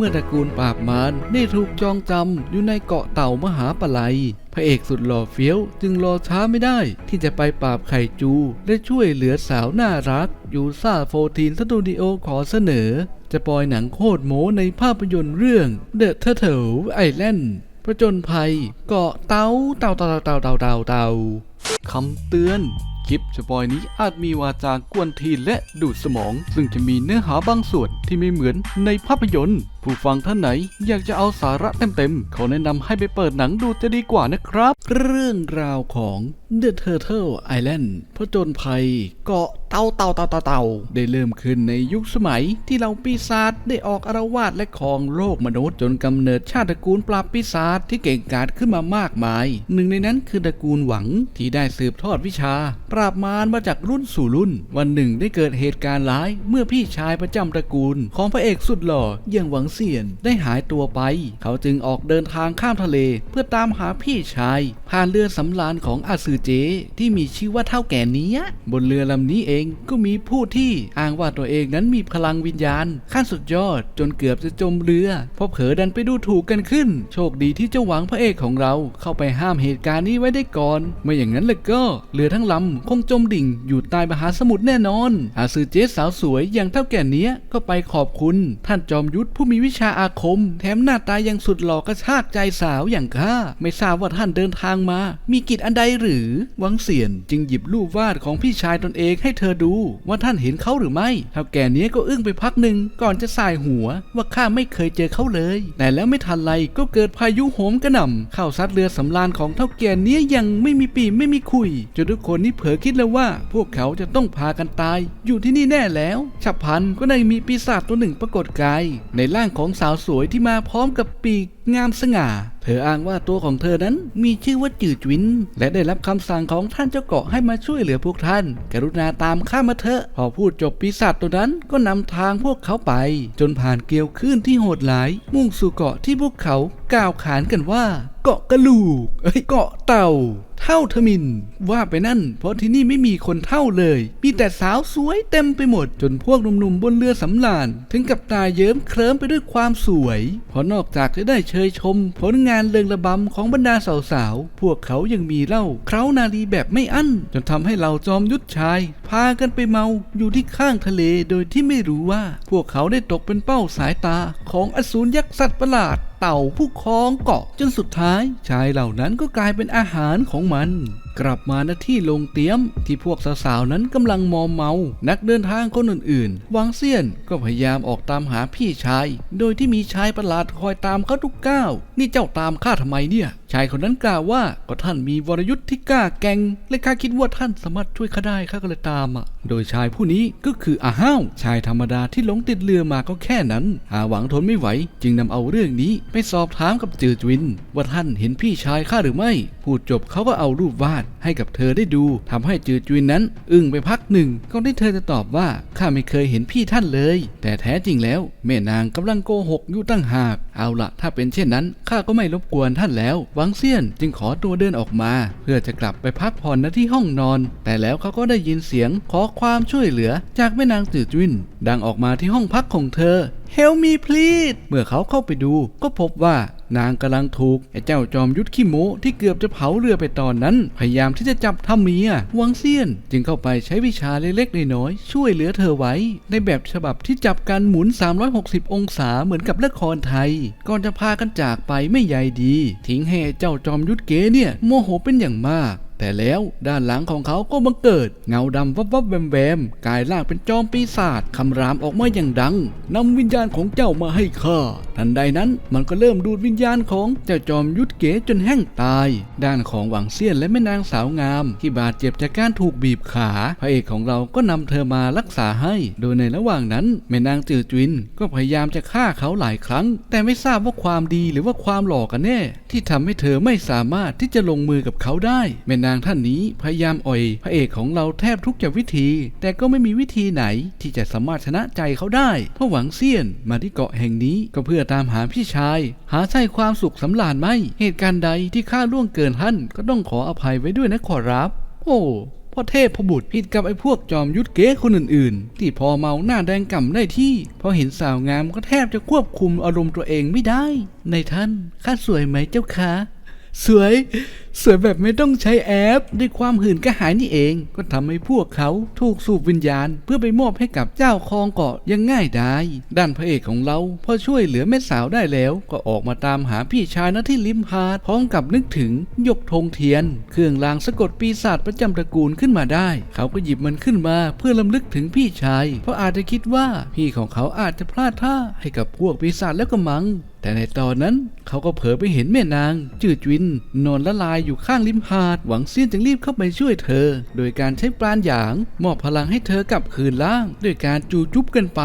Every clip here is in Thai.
เมื่อตระกูลปราบมารได้ถูกจองจำอยู่ในเกาะเต่ามหาปลัยพระเอกสุดหล่อเฟี้ยวจึงรอช้าไม่ได้ ที่จะไปปราบไข่จูและช่วยเหลือสาวน่ารัก ยูซ่าโฟทีนสตูดิโอขอเสนอ จะปล่อยหนังโคตรโมในภาพยนตร์เรื่อง The Turtle Island ประจนภัยเกาะเต่าเต่าเต่าเต่าเต่าเต่าเต่าคำเตือนคลิปสปอยนี้อาจมีวาจากวนทีและดูดสมอง ซึ่งจะมีเนื้อหาบางส่วนที่ไม่เหมือนในภาพยนตร์ ผู้ฟังท่านไหน อยากจะเอาสาระเต็มๆเขาแนะนำให้ไปเปิดหนังดูจะดีกว่านะครับ เรื่องราวของ The Turtle Island ผจญภัย เกาะเต่าเต่าเต่าเต่าเต่าได้เริ่มขึ้นในยุคสมัยที่เราปีศาจได้ออกอารวาสและครองโลกมนุษย์จนกำเนิดชาติตระกูลปราบปีศาจที่เก่งกาจขึ้นมามากมาย หนึ่งในนั้นคือตระกูลหวังที่ได้สืบทอดวิชา ปราบมารมาจากรุ่นสู่รุ่น วันหนึ่งได้เกิดเหตุการณ์ร้าย เมื่อพี่ชายประจำตระกูล ของพระเอกสุดหล่ออย่างหวังเสียนได้หายตัวไป เขาจึงออกเดินทางข้ามทะเล เพื่อตามหาพี่ชาย ผ่านเรือสำราญของอาซือเจ ที่มีชื่อว่าเท่าแก่เนี้ยบนเรือลำนี้เองก็มีผู้ที่อ้างว่าตัวเองนั้นมีพลังวิญญาณ ขั้นสุดยอดจนเกือบจะจมเรือเพราะเผลอดันไปดูถูกกันขึ้น โชคดีที่เจ้าหวังพระเอกของเราเข้าไปห้ามเหตุการณ์นี้ไว้ได้ก่อน ไม่อย่างนั้นเลยก็เรือทั้งลำคงจมดิ่งอยู่ใต้มหาสมุทรแน่นอนอาซือเจสาวสวยอย่างเท่าแก่เนี้ยก็ไปขอบคุณ ท่านจอมยุทธผู้มีวิชาอาคม แถมหน้าตายังสุดหล่อกระชากใจสาวอย่างข้าไม่ทราบว่าท่านเดินทางมา มีกิจอันใดหรือหวังเสียนจึงหยิบรูปวาดของพี่ชายตนเองให้เธอดู ว่าท่านเห็นเขาหรือไม่เท่าแก่เนี้ยก็อึ้งไปพักหนึ่งก่อนจะสายหัว ว่าข้าไม่เคยเจอเขาเลย แต่แล้วไม่ทันไรก็เกิดพายุโหมกระหน่ำเข้าซัดเรือสำราญของเท่าแก่เนี้ยยังไม่มีปีไม่มีคุยจนทุกคนนี่เผลอคิดแล้วว่า พวกเขาจะต้องพากันตาย อยู่ที่นี่แน่แล้วฉับพลันก็ได้มีปีศาจตัวหนึ่งปรากฏกายในร่างของสาวสวยที่มาพร้อมกับปีก งามสง่า เธออ้างว่าตัวของเธอนั้นมีชื่อว่าจืดจวิน และได้รับคำสั่งของท่านเจ้าเกาะให้มาช่วยเหลือพวกท่าน กรุณาตามข้ามาเถอะ พอพูดจบปีศาจตัวนั้นก็นำทางพวกเขาไป จนผ่านเกลียวคลื่นที่โหดหลาย มุ่งสู่เกาะที่พวกเขากล่าวขานกันว่า เกาะกระลูก เอ้ยเกาะเต่าเท่าทมิน ว่าไปนั่น เพราะที่นี่ไม่มีคนเท่าเลย มีแต่สาวสวยเต็มไปหมด จนพวกหนุ่มๆบนเรือสำราญถึงกับตาเยิ้มเคลิ้มไปด้วยความสวยเพราะนอกจากจะได้เชยชมผลงานเริงระบำของบรรดาสาวๆ พวกเขายังมีเล่าเคล้านาลีแบบไม่อั้น จนทำให้เราจอมยุทธชาย พากันไปเมาอยู่ที่ข้างทะเลโดยที่ไม่รู้ว่า พวกเขาได้ตกเป็นเป้าสายตาของอสูรยักษ์สัตว์ประหลาด เต่าผู้ครองเกาะจนสุดท้าย ชายเหล่านั้นก็กลายเป็นอาหารของมัน กลับมาณที่ลงเตี้ยมที่พวกสาวๆนั้นกำลังมอมเมา นักเดินทางคนอื่นๆ วังเซียนก็พยายามออกตามหาพี่ชาย โดยที่มีชายประหลาดคอยตามเขาทุกก้าว นี่เจ้าตามข้าทำไมเนี่ยชายคนนั้นกล่าวว่าก็ท่านมีวรยุทธ์ที่กล้าแกร่งและข้าคิดว่าท่านสามารถช่วยข้าได้ข้าก็เลยตามอะ โดยชายผู้นี้ก็คืออาห้าวชายธรรมดาที่หลงติดเรือมาก็แค่นั้น หาหวังทนไม่ไหว จึงนำเอาเรื่องนี้ไปสอบถามกับจือจวิน ว่าท่านเห็นพี่ชายข้าหรือไม่ พูดจบเขาก็เอารูปวาดให้กับเธอได้ดูทำให้จือจวินนั้น อึ้งไปพักหนึ่งก่อนที่เธอจะตอบว่าข้าไม่เคยเห็นพี่ท่านเลย แต่แท้จริงแล้ว แม่นางกำลังโกหกอยู่ตั้งหาก เอาละถ้าเป็นเช่นนั้นข้าก็ไม่รบกวนท่านแล้วหวังเซียนจึงขอตัวเดินออกมา เพื่อจะกลับไปพักผ่อนณที่ห้องนอน แต่แล้วเขาก็ได้ยินเสียงขอความช่วยเหลือจากแม่นางจือจุนดังออกมาที่ห้องพักของเธอ Help me please เมื่อเขาเข้าไปดูก็พบว่า นางกำลังถูกไอ้เจ้าจอมยุทธขี้โมที่เกือบจะเผาเรือไปตอนนั้น พยายามที่จะจับทำเมียหวังเซียน จึงเข้าไปใช้วิชาเล็กๆน้อยๆช่วยเหลือเธอไว้ ในแบบฉบับที่จับการหมุน 360 องศาเหมือนกับละครไทย ก่อนจะพากันจากไปไม่ใยดี ทิ้งให้ไอ้เจ้าจอมยุทธเก๋เนี่ยโมโหเป็นอย่างมาก แต่แล้วด้านหลังของเขาก็บังเกิด เงาดำวับวับแวมแวมกลายร่างเป็นจอมปีศาจคำรามออกมาอย่างดังนำวิญญาณของเจ้ามาให้ข้าทันใดนั้นมันก็เริ่มดูดวิญญาณของเจ้าจอมยุทธเก๋จนแห้งตาย ด้านของหวังเซียนและแม่นางสาวงาม ที่บาดเจ็บจากการถูกบีบขา พระเอกของเราก็นำเธอมารักษาให้ โดยในระหว่างนั้น แม่นางจือจวินก็พยายามจะฆ่าเขาหลายครั้ง แต่ไม่ทราบว่าความดีหรือว่าความหลอกกันแน่ ที่ทำให้เธอไม่สามารถที่จะลงมือกับเขาได้แม่นางท่านนี้พยายามอ่อยพระเอกของเราแทบทุกอย่างวิธี แต่ก็ไม่มีวิธีไหนที่จะสามารถชนะใจเขาได้เพราะหวังเซียนมาที่เกาะแห่งนี้ก็เพื่อตามหาพี่ชาย หาใช่ความสุขสำราญไหม เหตุการณ์ใดที่ข้าล่วงเกินท่านก็ต้องขออภัยไว้ด้วยนะขอรับ โอ้พพ่อเทพพบุตรผิดกับไอ้พวกจอมยุทธเก๊คนอื่นๆ ที่พอเมาหน้าแดงก่ำได้ที่ พอเห็นสาวงามก็แทบจะควบคุมอารมณ์ตัวเองไม่ได้ ในท่านข้าสวยไหมเจ้าคะสวยสวยแบบไม่ต้องใช้แอป ด้วยความหื่นกระหายนี่เอง ก็ทำให้พวกเขาถูกสูบวิญญาณ เพื่อไปมอบให้กับเจ้าคองเกาะยังง่ายดายด้านพระเอกของเราพอช่วยเหลือแม่สาวได้แล้ว ก็ออกมาตามหาพี่ชายณที่ริมหาดพร้อมกับนึกถึงยกธงเทียน เครื่องรางสะกดปีศาจประจำตระกูลขึ้นมาได้ เขาก็หยิบมันขึ้นมาเพื่อลำลึกถึงพี่ชาย เพราะอาจจะคิดว่าพี่ของเขาอาจจะพลาดท่าให้กับพวกปีศาจแล้วก็มัง แต่ในตอนนั้นเขาก็เผลอไปเห็นแม่นางจืดวินนอนละลายอยู่ข้างริมหาด หวังเซียนจึงรีบเข้าไปช่วยเธอ โดยการใช้ปราณหยาง มอบพลังให้เธอกลับคืนล่าง ด้วยการจูจุบกันไป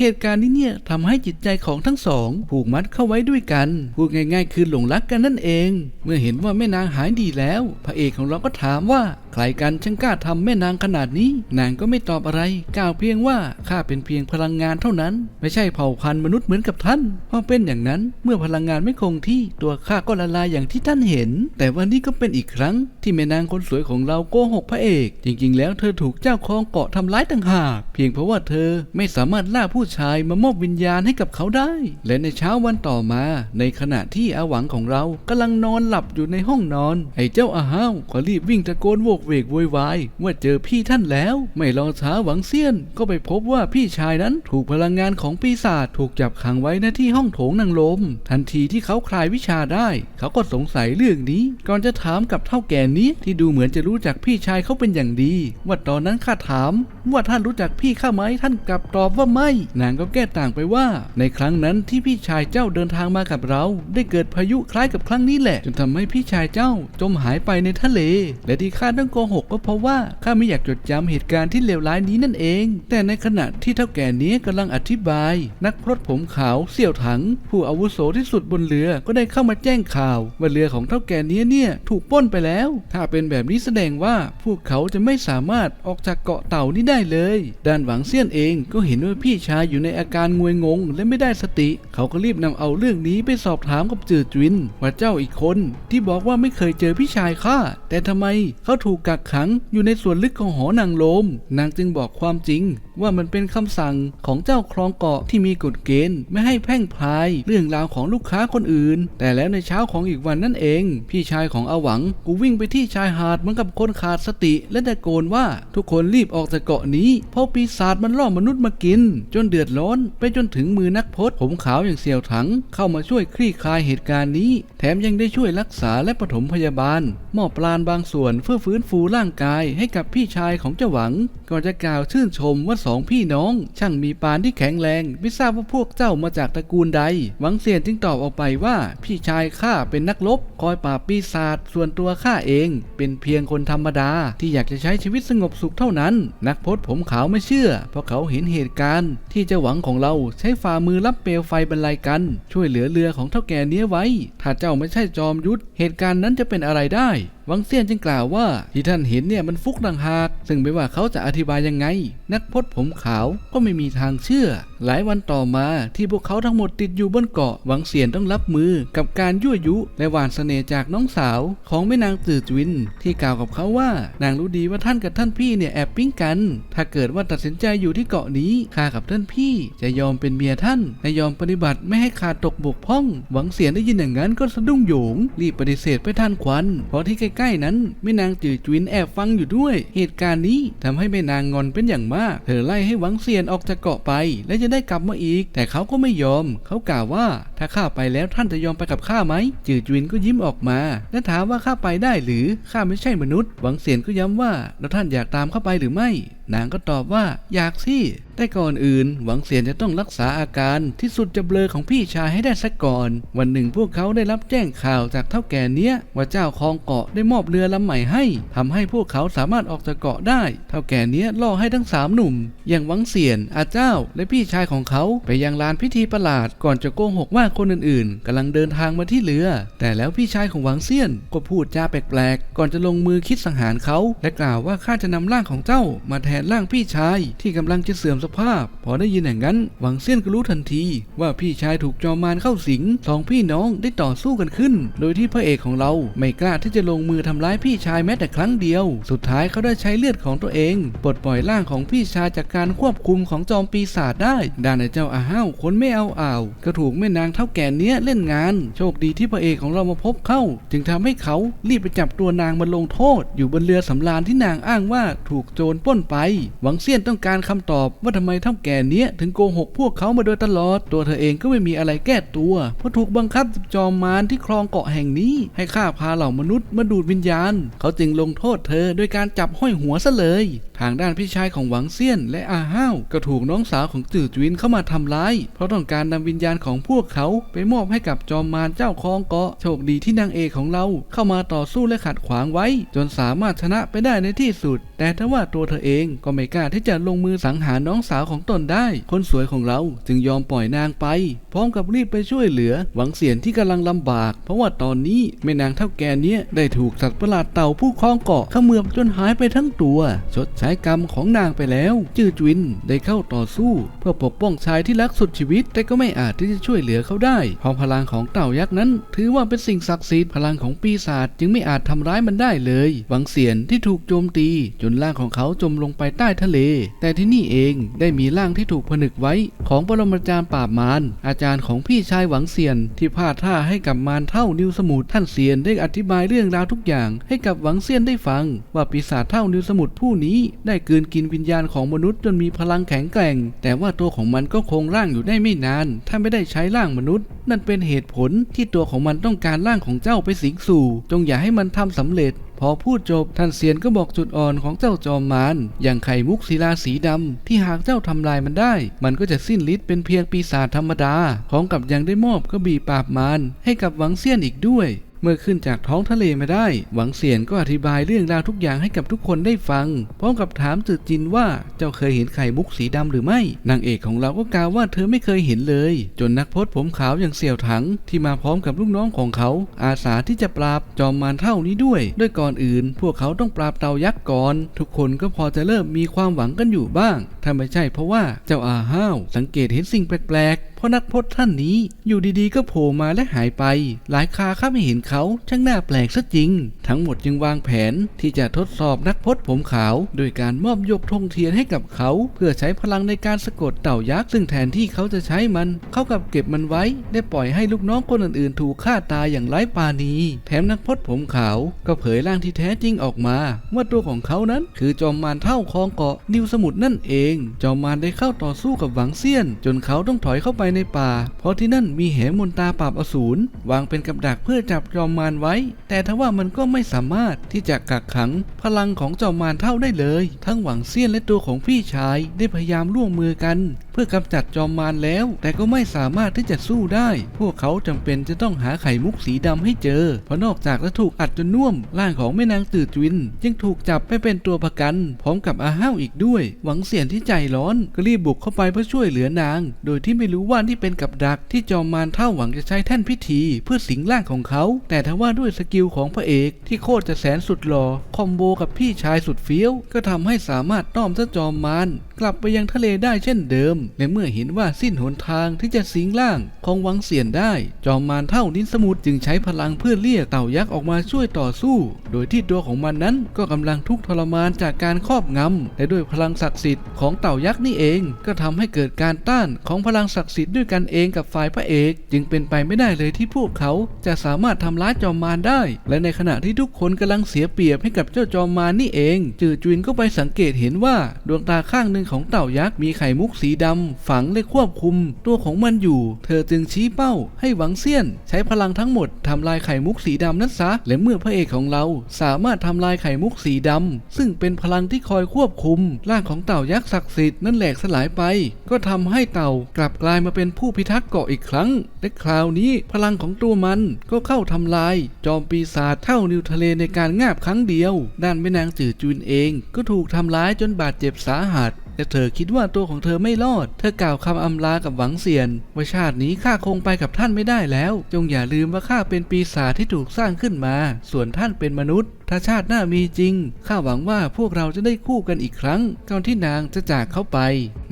เหตุการณ์นี้เนี่ยทำให้จิตใจของทั้งสอง ผูกมัดเข้าไว้ด้วยกันพูดง่าย ๆ คือหลงรักกันนั่นเอง เมื่อเห็นว่าแม่นางหายดีแล้ว พระเอกของเราก็ถามว่าใครกันช่างกล้าทำแม่นางขนาดนี้ นางก็ไม่ตอบอะไร กล่าวเพียงว่าข้าเป็นเพียงพลังงานเท่านั้น ไม่ใช่เผ่าพันธุ์มนุษย์เหมือนกับท่านเพราะเป็นอย่างนั้นเมื่อพลังงานไม่คงที่ตัวข้าก็ละลายอย่างที่ท่านเห็น แต่วันนี้ก็เป็นอีกครั้ง ที่แม่นางคนสวยของเราโกหกพระเอก จริง ๆ แล้วเธอถูกเจ้าครองเกาะทำร้ายต่างหากเพียงเพราะว่าเธอไม่สามารถล่าผู้ชายมามอบวิญญาณให้กับเขาได้ และในเช้าวันต่อมา ในขณะที่อาหวังของเรากำลังนอนหลับอยู่ในห้องนอนไอ้เจ้าอาห้าวก็รีบวิ่งตะโกนโวกเวกโวยวายว่าเจอพี่ท่านแล้ว ไม่รอช้าหวังเซียน ก็ไปพบว่าพี่ชายนั้นถูกพลังงานของปีศาจถูกจับขังไว้หน้าที่ห้องโถงนางลม ทันทีที่เขาคลายวิชาได้ เขาก็สงสัยเรื่องนี้ ก่อนจะถามกับเท่าแก่นี้ที่ดูเหมือนจะรู้จักพี่ชายเขาเป็นอย่างดี ว่าตอนนั้นข้าถาม ว่าท่านรู้จักพี่ข้าไหมท่านกลับตอบว่าไม่นางก็แก้ต่างไปว่า ในครั้งนั้นที่พี่ชายเจ้าเดินทางมากับเรา ได้เกิดพายุคล้ายกับครั้งนี้แหละจนทำให้พี่ชายเจ้าจมหายไปในทะเล และที่ข้าต้องโกหกก็เพราะว่าข้าไม่อยากจดจำเหตุการณ์ที่เลวร้ายนี้นั่นเอง แต่ในขณะที่เท่าแก่นี้กำลังอธิบาย นักพรตผมขาวเสี่ยวถัง ผู้อาวุโสที่สุดบนเรือก็ได้เข้ามาแจ้งข่าวว่าเรือของเท่าแก่นี้เนี่ยถูกปล้นไปแล้ว ถ้าเป็นแบบนี้แสดงว่าพวกเขาจะไม่สามารถออกจากเกาะเต่านี้ได้เลย ด้านหวังเซียนเองก็เห็นว่าพี่ชายอยู่ในอาการงวยงงและไม่ได้สติ เขาก็รีบนำเอาเรื่องนี้ไปสอบถามกับจือจวินว่าเจ้าอีกคน ที่บอกว่าไม่เคยเจอพี่ชายข้าแต่ทำไมเขาถูกกักขังอยู่ในส่วนลึกของหอนางลม นางจึงบอกความจริง ว่ามันเป็นคำสั่งของเจ้าครองเกาะที่มีกฎเกณฑ์ไม่ให้แพร่งพายเรื่องราวของลูกค้าคนอื่น แต่แล้วในเช้าของอีกวันนั่นเอง พี่ชายของอาหวังกูวิ่งไปที่ชายหาดเหมือนกับคนขาดสติ และตะโกนว่าทุกคนรีบออกจากเกาะนี้เพราะปีศาจมันล่อมนุษย์มากิน จนเดือดร้อนไปจนถึงมือนักพจน์ผมขาวอย่างเสี่ยวถัง เข้ามาช่วยคลี่คลายเหตุการณ์นี้ แถมยังได้ช่วยรักษาและปฐมพยาบาลมอบปราณบางส่วนเพื่อฟื้นฟูร่างกายให้กับพี่ชายของเจ้าหวังก่อนจะกล่าวชื่นชมว่าองพี่น้อง ช่างมีปานที่แข็งแรง ไม่ทราบว่าพวกเจ้ามาจากตระกูลใด หวังเซียนจึงตอบออกไปว่า พี่ชายข้าเป็นนักรบคอยปราบปีศาจส่วนตัวข้าเอง เป็นเพียงคนธรรมดา ที่อยากจะใช้ชีวิตสงบสุขเท่านั้น นักพจน์ผมขาวไม่เชื่อ เพราะเขาเห็นเหตุการณ์ ที่เจ้าหวังของเราใช้ฝ่ามือรับเปลวไฟบรรลัยกัน ช่วยเหลือเรือของเท่าแก่เนี้ยไว้ ถ้าเจ้าไม่ใช่จอมยุทธเหตุการณ์นั้นจะเป็นอะไรได้ วังเซียนจึงกล่าวว่าที่ท่านเห็นเนี่ยมันฟุกดังหาก ซึ่งไม่ว่าเขาจะอธิบายยังไง นักพจน์ผมขาวก็ไม่มีทางเชื่อ หลายวันต่อมาที่พวกเขาทั้งหมดติดอยู่บนเกาะหวังเซียนต้องรับมือกับการยั่วยุและหวานเสน่ห์จากน้องสาว ของแม่นางตือจวิน ที่กล่าวกับเขาว่านางรู้ดีว่าท่านกับท่านพี่เนี่ยแอบปิ้งกัน ถ้าเกิดว่าตัดสินใจอยู่ที่เกาะนี้ข้ากับท่านพี่จะยอมเป็นเมียท่านและยอมปฏิบัติไม่ให้ขาดตกบกพร่อง หวังเสียนได้ยินอย่างนั้นก็สะดุ้งโยงรีบปฏิเสธไปท่านควันเพราะที่ใกล้ใกล้นั้นแม่นางจือจวินแอบฟังอยู่ด้วย เหตุการณ์นี้ทำให้แม่นางงอนเป็นอย่างมาก เธอไล่ให้หวังเซียนออกจากเกาะไป และจะได้กลับมาอีก แต่เขาก็ไม่ยอม เขากล่าวว่าถ้าข้าไปแล้วท่านจะยอมไปกับข้าไหม จือจวินก็ยิ้มออกมา และถามว่าข้าไปได้หรือข้าไม่ใช่มนุษย์ หวังเซียนก็ย้ำว่าแล้วท่านอยากตามเข้าไปหรือไม่ นางก็ตอบว่าอยากสิแต่ก่อนอื่น หวังเสียนจะต้องรักษาอาการที่สุดจะเบลอของพี่ชายให้ได้สักก่อน วันหนึ่งพวกเขาได้รับแจ้งข่าวจากเท่าแก่เนี้ย ว่าเจ้าคองเกาะได้มอบเรือลำใหม่ให้ทำให้พวกเขาสามารถออกจากเกาะได้ เท่าแก่เนี้ยล่อให้ทั้งสามหนุ่ม อย่างหวังเสียนอาเจ้า และพี่ชายของเขาไปยังลานพิธีประหลาด ก่อนจะโกหกว่าคนอื่นๆกำลังเดินทางมาที่เรือ แต่แล้วพี่ชายของหวังเซียนก็พูดจาแปลกๆก่อนจะลงมือคิดสังหารเขา และกล่าวว่าข้าจะนำร่างของเจ้ามาแทนนร่างพี่ชายที่กำลังจะเสื่อมสภาพ พอได้ยินอย่างนั้น หวังเซียนก็รู้ทันที ว่าพี่ชายถูกจอมมารเข้าสิงสองพี่น้องได้ต่อสู้กันขึ้น โดยที่พระเอกของเราไม่กล้าที่จะลงมือทำร้ายพี่ชายแม้แต่ครั้งเดียว สุดท้ายเขาได้ใช้เลือดของตัวเอง ปลดปล่อยร่างของพี่ชายจากการควบคุมของจอมปีศาจได้ด้านเจ้าอาห้าวคนไม่เอาอ่าวก็ถูกแม่นางเท่าแก่เนี้ยเล่นงาน โชคดีที่พระเอกของเรามาพบเข้า จึงทำให้เขารีบไปจับตัวนางมาลงโทษ อยู่บนเรือสำราญที่นางอ้างว่าถูกโจรปล้นไปหวังเซียนต้องการคำตอบว่าทำไมเท่าแก่เนี้ยถึงโกหกพวกเขามาโดยตลอด ตัวเธอเองก็ไม่มีอะไรแก้ตัว เพราะถูกบังคับจากจอมมารที่ครองเกาะแห่งนี้ ให้ข้าพาเหล่ามนุษย์มาดูดวิญญาณ เขาจึงลงโทษเธอโดยการจับห้อยหัวซะเลย ทางด้านพี่ชายของหวังเซียนและอาห้าวก็ถูกน้องสาวของจื่อจวินเข้ามาทำร้าย เพราะต้องการนำวิญญาณของพวกเขาไปมอบให้กับจอมมารเจ้าครองเกาะโชคดีที่นางเอกของเราเข้ามาต่อสู้และขัดขวางไว้ จนสามารถชนะไปได้ในที่สุด แต่ถ้าว่าตัวเธอเองก็ไม่กล้าที่จะลงมือสังหารน้องสาวของตนได้ คนสวยของเราจึงยอมปล่อยนางไป พร้อมกับรีบไปช่วยเหลือ หวังเสียนที่กำลังลำบาก เพราะว่าตอนนี้แม่นางเท่าแก่เนี้ยได้ถูกสัตว์ประหลาดเต่าผู้ครองเกาะขมือบจนหายไปทั้งตัวชดใช้ายกรรมของนางไปแล้ว จื้อจวินได้เข้าต่อสู้ เพื่อปกป้องชายที่รักสุดชีวิต แต่ก็ไม่อาจที่จะช่วยเหลือเขาได้เพราะพลังของเต่ายักษ์นั้น ถือว่าเป็นสิ่งศักดิ์สิทธิ์พลังของปีศาจจึงไม่อาจทำร้ายมันได้เลยหวังเสียนที่ถูกโจมตีจนร่างของเขาจมลงไปใต้ทะเล แต่ที่นี่เองได้มีร่างที่ถูกผนึกไว้ ของปรมาจารย์ปราบมารอาจารย์ของพี่ชายหวังเสียนที่พาดท่าให้กับมารเท่านิวสมุทรท่านเสียนได้อธิบายเรื่องราวทุกอย่าง ให้กับหวังเซียนได้ฟัง ว่าปีศาจเท่านิวสมุทรผู้นี้ได้กืนกินวิญญาณของมนุษย์จนมีพลังแข็งแกร่ง แต่ว่าตัวของมันก็คงร่างอยู่ได้ไม่นาน ถ้าไม่ได้ใช้ร่างมนุษย์ นั่นเป็นเหตุผลที่ตัวของมันต้องการร่างของเจ้าไปสิงสู่ จงอย่าให้มันทำสำเร็จ พอพูดจบท่านเซียนก็บอกจุดอ่อนของเจ้าจอมมารอย่างไข่มุกศิลาสีดำที่หากเจ้าทำลายมันได้ มันก็จะสิ้นฤทธิ์เป็นเพียงปีศาจธรรมดาพร้อมกับยังได้มอบกระบี่ปราบมารให้กับหวังเซียนอีกด้วย เมื่อขึ้นจากท้องทะเลมาได้ หวังเสียนก็อธิบายเรื่องราวทุกอย่างให้กับทุกคนได้ฟัง พร้อมกับถามจืดจินว่าเจ้าเคยเห็นไข่มุกสีดำหรือไม่ นางเอกของเราก็กล่าวว่าเธอไม่เคยเห็นเลย จนนักพจน์ผมขาวอย่างเสี่ยวถัง ที่มาพร้อมกับลูกน้องของเขา อาสาที่จะปราบจอมมารเท่านี้ด้วย ด้วยก่อนอื่น พวกเขาต้องปราบเต่ายักษ์ก่อน ทุกคนก็พอจะเริ่มมีความหวังกันอยู่บ้าง ถ้าไม่ใช่เพราะว่าเจ้าอาห้าวสังเกตเห็นสิ่งแปลกๆ เพราะนักพจน์ท่านนี้อยู่ดีๆ ก็โผล่มาและหายไป หลายคาข้าไม่เห็นเขาช่างน่าแปลกซะจริง ทั้งหมดจึงวางแผนที่จะทดสอบนักพจน์ผมขาว โดยการมอบยกธงเทียนให้กับเขา เพื่อใช้พลังในการสะกดเต่ายักษ์ซึ่งแทนที่เขาจะใช้มันเขากลับเก็บมันไว้ ได้ปล่อยให้ลูกน้องคนอื่นๆ ถูกฆ่าตายอย่างไร้ปาณี แถมนักพจน์ผมขาวก็เผยร่างที่แท้จริงออกมา ว่าตัวของเขานั้นคือจอมมารเท่าคลองเกาะนิวสมุทรนั่นเองจอมมารได้เข้าต่อสู้กับหวังเซียน จนเขาต้องถอยเข้าไปในป่า เพราะที่นั่นมีเหมนตาปราบอสูรวางเป็นกับดักเพื่อจับจอมมารไว้ แต่ทว่ามันก็ไม่สามารถที่จะกักขัง พลังของจอมมารเท่าได้เลย ทั้งหวังเซียนและตัวของพี่ชายได้พยายามร่วมมือกัน เพื่อกำจัดจอมมารแล้ว แต่ก็ไม่สามารถที่จะสู้ได้ พวกเขาจำเป็นจะต้องหาไข่มุกสีดำให้เจอ เพราะนอกจากจะถูกอัดจนน่วมร่างของแม่นางตื่ดจวิน ยังถูกจับไปเป็นตัวประกัน พร้อมกับอาห้าวอีกด้วย หวังเสียนที่ใจร้อนก็รีบบุกเข้าไปเพื่อช่วยเหลือนาง โดยที่ไม่รู้ว่านี่เป็นกับดักที่จอมมารเท่าหวังจะใช้แท่นพิธี เพื่อสิงร่างของเขา แต่ทว่าด้วยสกิลของพระเอกที่โคตรจะแสนสุดหล่อคอมโบกับพี่ชายสุดเฟี้ยว ก็ทำให้สามารถต้อมเจ้าจอมมารกลับไปยังทะเลได้เช่นเดิมและเมื่อเห็นว่าสิ้นหนทางที่จะสิงร่างของหวังเสียนได้ จอมมารเท่านินสมุทรจึงใช้พลังเพื่อเรียกเต่ายักษ์ออกมาช่วยต่อสู้ โดยที่ตัวของมันนั้นก็กำลังทุกข์ทรมานจากการครอบงำและด้วยพลังศักดิ์สิทธิ์ของของเต่ายักษ์นี่เอง ก็ทำให้เกิดการต้านของพลังศักดิ์สิทธิ์ด้วยกันเองกับฝ่ายพระเอก จึงเป็นไปไม่ได้เลยที่พวกเขาจะสามารถทำร้ายจอมมารได้ และในขณะที่ทุกคนกำลังเสียเปรียบให้กับเจ้าจอมมารนี่เอง จือจุนก็ไปสังเกตเห็นว่าดวงตาข้างหนึ่งของเต่ายักษ์มีไข่มุกสีดำฝังและควบคุม ตัวของมันอยู่ เธอจึงชี้เป้า ให้หวังเซียน ใช้พลังทั้งหมดทำลายไข่มุกสีดำนั้นซะและเมื่อพระเอกของเราสามารถทำลายไข่มุกสีดำซึ่งเป็นพลังที่คอยควบคุมร่างของเต่ายักษ์ศักดิ์สิทธิ์นั้นแหลกสลายไป ก็ทำให้เต่ากลับกลายมาเป็นผู้พิทักษ์เกาะอีกครั้ง และคราวนี้พลังของตัวมันก็เข้าทำลาย จอมปีศาจเท่านิวทะเลในการงาบครั้งเดียว ด้านแม่นางจือจุนเอง ก็ถูกทำร้ายจนบาดเจ็บสาหัส และเธอคิดว่าตัวของเธอไม่รอด เธอกล่าวคำอำลากับหวังเซียนว่าชาตินี้ข้าคงไปกับท่านไม่ได้แล้ว จงอย่าลืมว่าข้าเป็นปีศาจที่ถูกสร้างขึ้นมา ส่วนท่านเป็นมนุษย์ ถ้าชาติหน้ามีจริง ข้าหวังว่าพวกเราจะได้คู่กันอีกครั้งก่อนที่นางจะจากเขาไป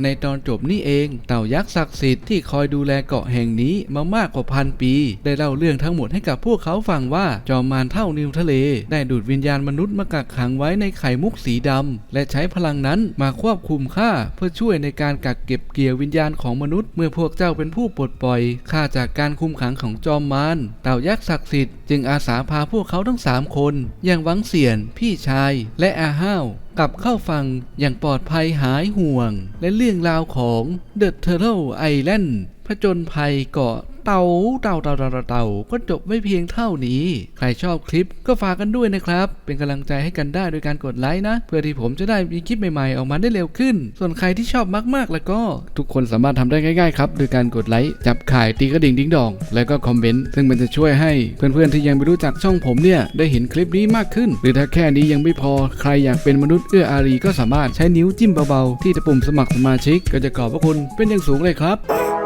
ในตอนจบนี่เอง เต่ายักษ์ศักดิ์สิทธิ์ที่คอยดูแลเกาะแห่งนี้มามากกว่าพันปี ได้เล่าเรื่องทั้งหมดให้กับพวกเขาฟังว่าจอมมารเท่านิวทะเล ได้ดูดวิญญาณมนุษย์มากักขังไว้ในไข่มุกสีดำและใช้พลังนั้นมาควบคุมข้าเพื่อช่วยในการกักเก็บเกี่ยววิญญาณของมนุษย์ เมื่อพวกเจ้าเป็นผู้ปลดปล่อยข้าจากการคุมขังของจอมมารเต่ายักษ์ศักดิ์สิทธิ์จึงอาสาพาพวกเขาทั้งสามคนอย่างหวังเสียน พี่ชาย และอาห้าวกลับเข้าฝั่งอย่างปลอดภัยหายห่วง และเรื่องราวของ The Turtle Island ผจญภัยเกาะ เต่าเต่าเต่าเต่าเต่าก็จบไม่เพียงเท่านี้ ใครชอบคลิปก็ฝากกันด้วยนะครับ เป็นกำลังใจให้กันได้โดยการกดไลค์นะ เพื่อที่ผมจะได้มีคลิปใหม่ๆ ออกมาได้เร็วขึ้น ส่วนใครที่ชอบมากๆ แล้วก็ทุกคนสามารถทำได้ง่ายๆครับโดยการกดไลค์จับข่ายตีกระดิ่งดิ้งดอง แล้วก็คอมเมนต์ซึ่งมันจะช่วยให้เพื่อนๆที่ยังไม่รู้จักช่องผมเนี่ยได้เห็นคลิปนี้มากขึ้น หรือถ้าแค่นี้ยังไม่พอใครอยากเป็นมนุษย์เอื้ออารีก็สามารถใช้นิ้วจิ้มเบาๆที่ตะปุ่มสมัครสมาชิกก็จะขอบพระคุณเป็นอย่างสูงเลยครับ